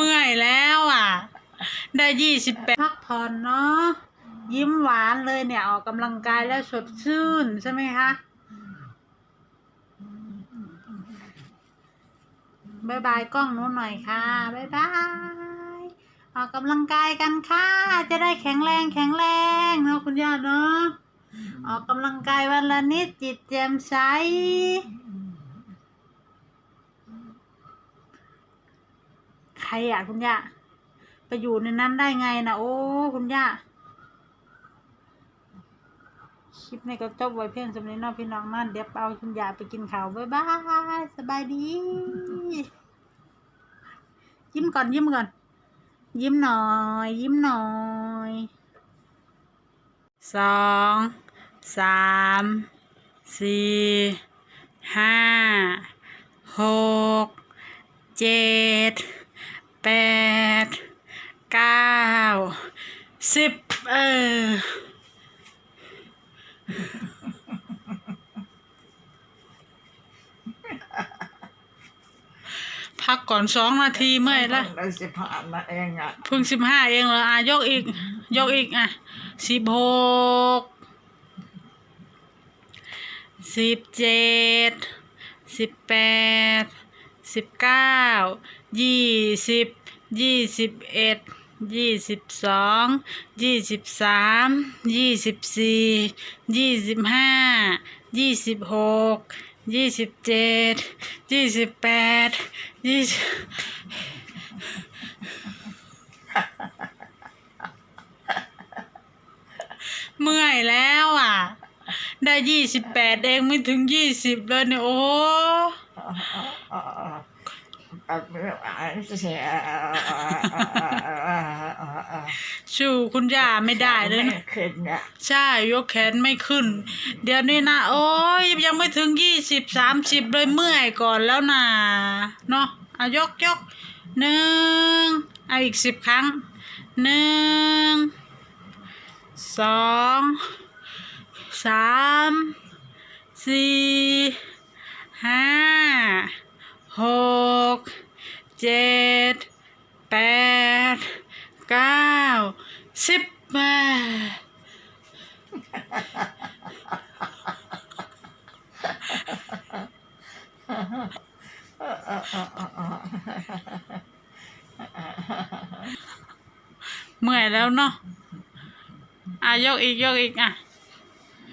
มื่อยแล้วอะ ได้ยี่สิบแปดพักผ่อนเนาะยิ้มหวานเลยเนี่ย ออกกำลังกายแล้วสดชื่นใช่ไหมคะบายบายกล้องนู้นหน่อยค่ะบายบายออกกำลังกายกันค่ะ จะได้แข็งแรงแข็งแรงเนาะคุณย่าเนาะออกกำลังกายวันละนิดจิตแจ่มใส ใค รอะคุณย่าไปอยู่ในนั้นได้ไงนะโอ้คุณย่าคลิปนี้ก็จบไว้เพียงสำนี้นอกพี่น้องนั่นเดี๋ยวเอาคุณย่าไปกินข้าวบ๊ายบายสบายดี ยิ้มก่อนยิ้มก่อน ยิ้มหน่อย ยิ้มหน่อยสองสามสี่ห้าหกเจ็ด แปดเก้าสิบเออพักก่อนสองนาทีเมื่อยละได้สิผ่านมาเองอะเพิ่งสิบห้าเองเหรออะยกอีก ยกอีกอะสิบหกสิบเจ็ดสิบแปด สิบเก้ายี่สิบยี่สิบเอ็ดยี่สิบสองยี่สิบสามยี่สิบสี่ยี่สิบห้ายี่สิบหกยี่สิบเจ็ดยี่สิบแปดยี่สิบเมื่อยแล้วอะ ได้ยี่สิบแปดเองไม่ถึงยี่สิบเลยเนี่ยโอ้ แบบไม่ไหวเสีย ชูคุณย่าไม่ได้เลยนะขึ้นอะใช่ยกแขนไม่ขึ้น เดี๋ยวนี้นะโอ้ยยังไม่ถึงยี่สิบสามสิบเลยเมื่อยก่อนแล้วนะเนาะเอายกยกหนึ่งเอาอีกสิบครั้งหนึ่งสองสามสี่ห้าหกเจ็ ดแปดเก้าสิบแปดเมื่อยแล้วเนาะอะยกอีกยกอีกอะ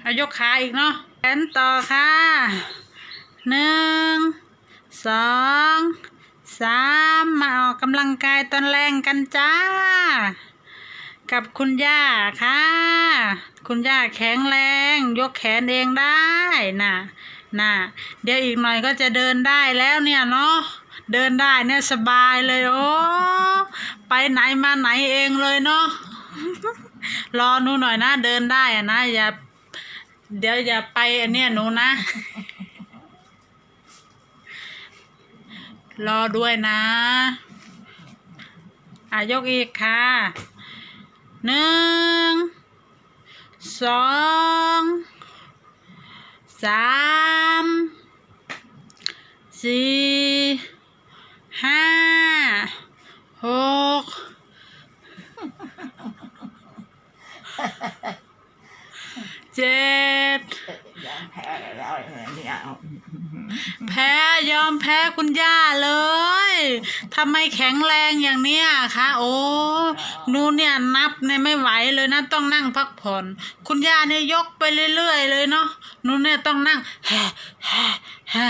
อะยกขาอีกเนาะแขนต่อค่ะหนึ่งสอง สามมาออกกำลังกายตอนแรงกันจ้า กับคุณย่าค่ะ คุณย่าแข็งแรง ยกแขนเองได้น่ะน่ะเดี๋ยวอีกหน่อยก็จะเดินได้แล้วเนี่ยเนาะเดินได้เนี่ยสบายเลยโอ้ไปไหนมาไหนเองเลยเนาะรอหนูหน่อยนะ เดินได้อะนะอย่าเดี๋ยวอย่าไปอันเนี้ยหนูนะ รอด้วยนะอะยกอีกค่ะหนึ่งสองสามสี่ห้าหกเจ็ดยอม แพ้ยอมแพ้คุณย่าเลยทำไมแข็งแรงอย่างเนี้ยคะโอ้หนูเนี่ยนับเนี่ยไม่ไหวเลยนะต้องนั่งพักผ่อน คุณย่าเนี่ยยกไปเรื่อยๆเลยเนาะหนูเนี่ยต้องนั่งแฮ่แฮ่แฮ่